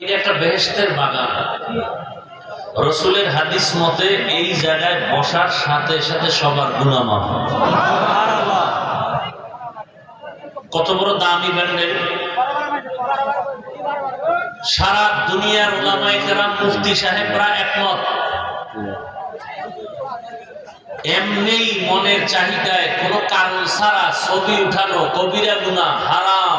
একটা বেহেশতের বাগান। রসুলের হাদিস মতে এই জায়গায় বসার সাথে সাথে সবার গুণামাফ কত বড় দামি ব্যান্ডেল। সারা দুনিয়ার ওলামাই কেরাম, মুফতি সাহেবরা একমত। এমনি মনের চাহিদায় কোনো কারণ ছাড়া ছবি উঠানো কবিরা গুণা হারাম।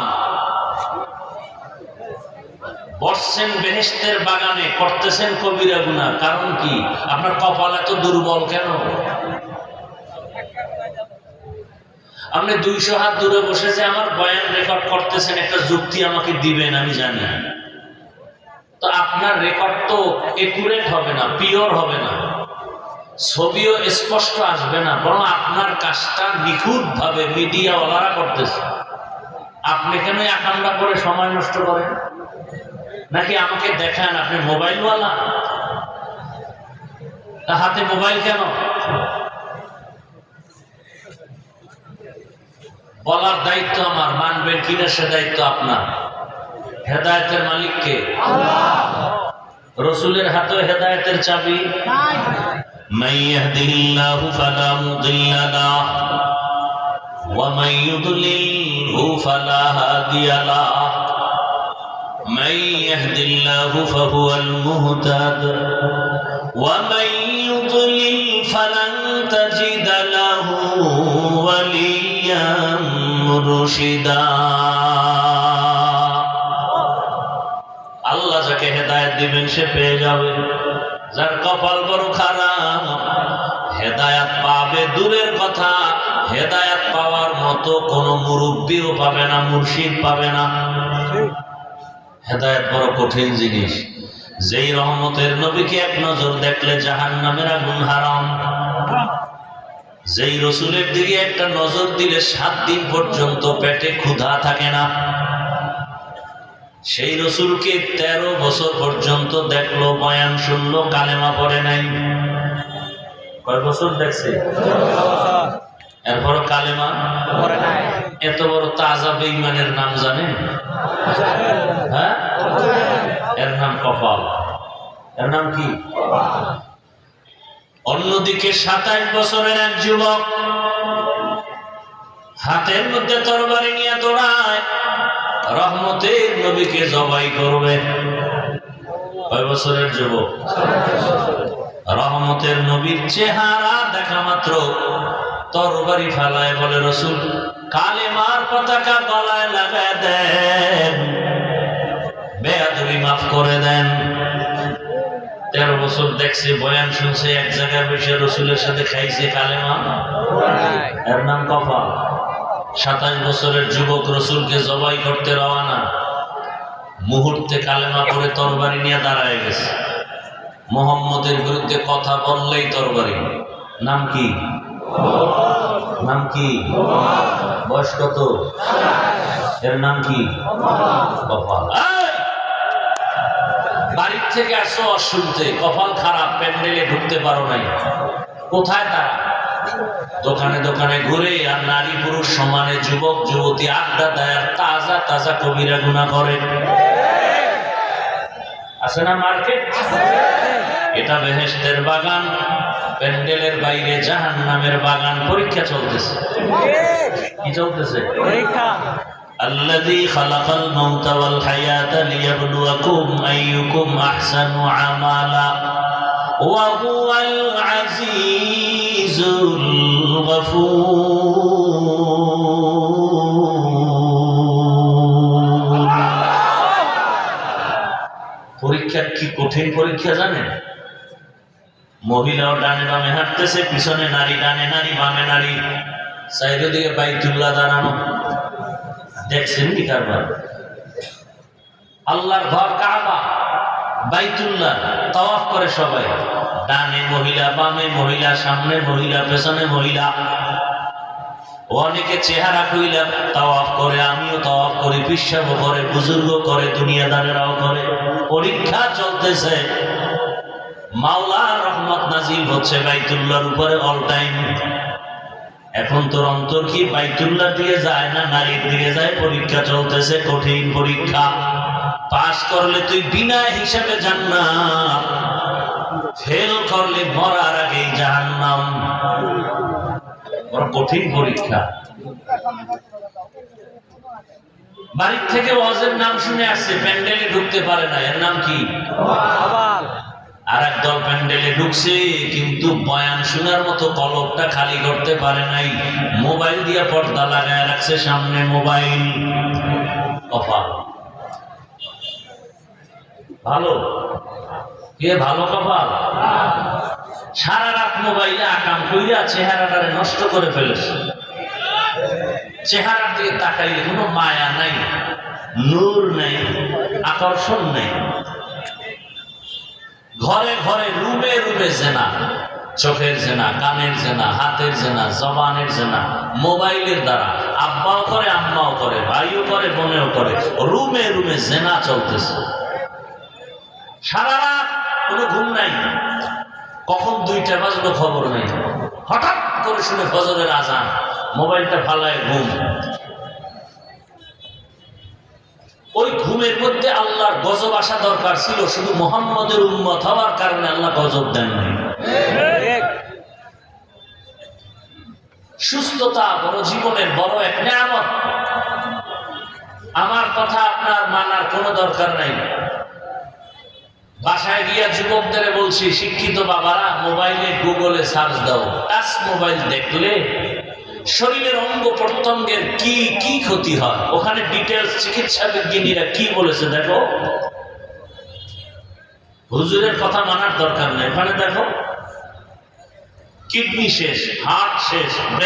বসছেন বেহেস্তের বাগানে, করতেছেন কবিরা গুণা। কারণ কি? আপনার কপাল এত দুর্বল কেন? আপনি দুইশো হাত দূরে বসে যে আমার বয়ান রেকর্ড করতেছেন, একটা যুক্তি আমাকে দিবেন, আমি জানি। তো আপনার রেকর্ড তো একুরেট হবে না পিওর হবে না। ছবিও স্পষ্ট আসবে না, বরং আপনার কাজটা নিখুঁত ভাবে মিডিয়াওয়ালারা করতেছে। আপনি কেন একান্ডা করে সময় নষ্ট করেন? নাকি আমাকে দেখান আপনি মোবাইলওয়ালা তা হাতে মোবাইল কেন বলার দায়িত্ব আমার মানবেন কিনা সে দায়িত্ব আপনার হেদায়তের মালিককে রসুলের হাতে হেদায়তের চাবি من يهده الله فلا مضل له ومن يضلله فلا هادي له من يهد الله فهو المهتد ومن يضلل فلن تجد له وليا مرشدا আল্লাহ যাকে হেদায়েত দিবেন সে পেয়ে যাবে যার কপাল বড় খারাপ হেদায়াত পাবে দূরের কথা হেদায়াত পাওয়ার মতো কোনো মুরব্বীও পাবে না মুর্শিদ পাবে না হেদায়ত বড় কঠিন জিনিস। যেই রহমতের নবীকে এক নজর দেখলে জাহান নামের আগুন হারাম। যেই রসুলের দিকে একটা নজর দিলে সাত দিন পর্যন্ত পেটে ক্ষুধা থাকে না। সেই রসুলকে তেরো বছর পর্যন্ত দেখল বয়ান শুনলো কালেমা পড়ে নাই। কয় বছর দেখছে? এরপর কালেমা? এত বড় তাজা বেইমানের নাম জানেন? হ্যাঁ? এর নাম কপাল। এর নাম কি? অন্যদিকে সাতাশ বছরের এক যুবক হাতের মধ্যে তরবারি নিয়ে দৌড়ায়, রহমতের নবীকে জবাই করবে। কয় বছরের যুবক? রহমতের নবীর চেহারা দেখা মাত্র তরবারি ফালায় বলে রসুল কালেমার পতাকা গলায় লাগায় দেন বেয়াদবি মাফ করে দেন। তেরো বছর দেখছে বয়ান শুনছে এক জায়গায় বসে রসুলের সাথে খাইছে কালেমা। এর নাম কপাল। সাতাশ বছরের যুবক রসুলকে জবাই করতে রওয়ানা মুহূর্তে কালেমা করে তরবারি নিয়ে দাঁড়ায় গেছে। মোহাম্মদের বিরুদ্ধে কথা বললেই তরবারি। নাম কি? নাম কি? বয়স কত? এর নাম কি? বাড়ির থেকে আসো অশুনতে কপাল খারাপ, প্যান্ডেলে ঢুকতে পারো নাই। কোথায় তারা? দোকানে দোকানে ঘুরে, আর নারী পুরুষ সমানে যুবক, যুবতী, আড্ডা দেয় তাজা তাজা কবিরা গুণা করে। আছে না মার্কেট এটা বেহেস্তের বাগান প্যান্ডেলের বাইরে জাহান নামের বাগান পরীক্ষা চলতেছে কি চলতেছে الذي خلق الموت والحياة ليبلوكم أيكم أحسن عملا وهو العزيز الغفور কঠিন পরীক্ষা জানেন মহিলাও ডানে বামে হাঁটতেছে, পিছনে নারী, ডানে নারী, বামে নারী। সাইডের দিকে বাইতুল্লাহ দাঁড়ানো। দেখছেন কি কারবার? আল্লাহর ঘর কাবা, বাইতুল্লাহ করে সবাই। ডানে মহিলা, বামে মহিলা, সামনে মহিলা, পেছনে মহিলা। অনেকে চেহারা কইলা তাওয়াফ করে, আমিও তাওয়াফ করি বিশ্বাস করে বুজুর্গ করে, দুনিয়াদারেরাও করে। পরীক্ষা চলতেছে। মাওলা রহমত নাজিল হচ্ছে বাইতুল্লাহর উপরে অল টাইম এখন তোর অন্তর কি বাইতুল্লাহ দিয়ে যায় না নারীর দিকে যায়? পরীক্ষা চলতেছে, কঠিন পরীক্ষা। পাস করলে তুই বিনা হিসাবে জান্নাত। ফেল করলে মরার আগেই জাহান্নাম। বড় কঠিন পরীক্ষা। বাড়ির থেকে ওয়াজের নাম শুনে আসছে প্যান্ডেলে ঢুকতে পারে না। এর নাম কি? আর এক দল প্যান্ডেলে ঢুকছে কিন্তু বয়ান শোনার মতো কলকটা খালি করতে পারে নাই। মোবাইল দিয়ে পর্দা লাগায় রাখছে সামনে মোবাইল। কপাল ভালো? কে ভালো কপাল? সারা রাত মোবাইলে আকাম কইরা চেহারাটারে নষ্ট করে ফেলেছে। চেহারার দিকে তাকাইলে কোনো মায়া নাই, নূর নাই, আকর্ষণ নেই। ঘরে ঘরে রুমে রুমে জেনা, চোখের জেনা, কানের জেনা, হাতের জেনা, জবানের জেনা, মোবাইলের দ্বারা। আব্বাও করে, আম্মাও করে, ভাইও করে, বোনেও করে রুমে রুমে জেনা চলতেছে। সারা রাত কোনো ঘুম নাই। কখন দুইটা বাজলো খবর নেই। হঠাৎ করে শুনে ফজরের আজান, মোবাইলটা ফালায় ঘুম। ওই ঘুমের মধ্যে আল্লাহর গজব আসা দরকার ছিল, শুধু মোহাম্মদের উন্মত হওয়ার কারণে আল্লাহ গজব দেন নাই। সুস্থতা বড় জীবনের বড় এক নিয়ামত। আমার কথা আপনার মানার কোনো দরকার নাই। বাসায় গিয়া যুবকদের বলছি, শিক্ষিত বাবারা, মোবাইলে গুগলে সার্চ দাও। টাচ মোবাইল দেখলে শরীরের অঙ্গ প্রত্যঙ্গের কি কি ক্ষতি হয়? ওখানে ডিটেলস চিকিৎসা বিজ্ঞানীরা কি বলেছে দেখো? হুজুরের কথা মানার দরকার নেই। ওখানে দেখো, কিডনি শেষ হার্ট শেষ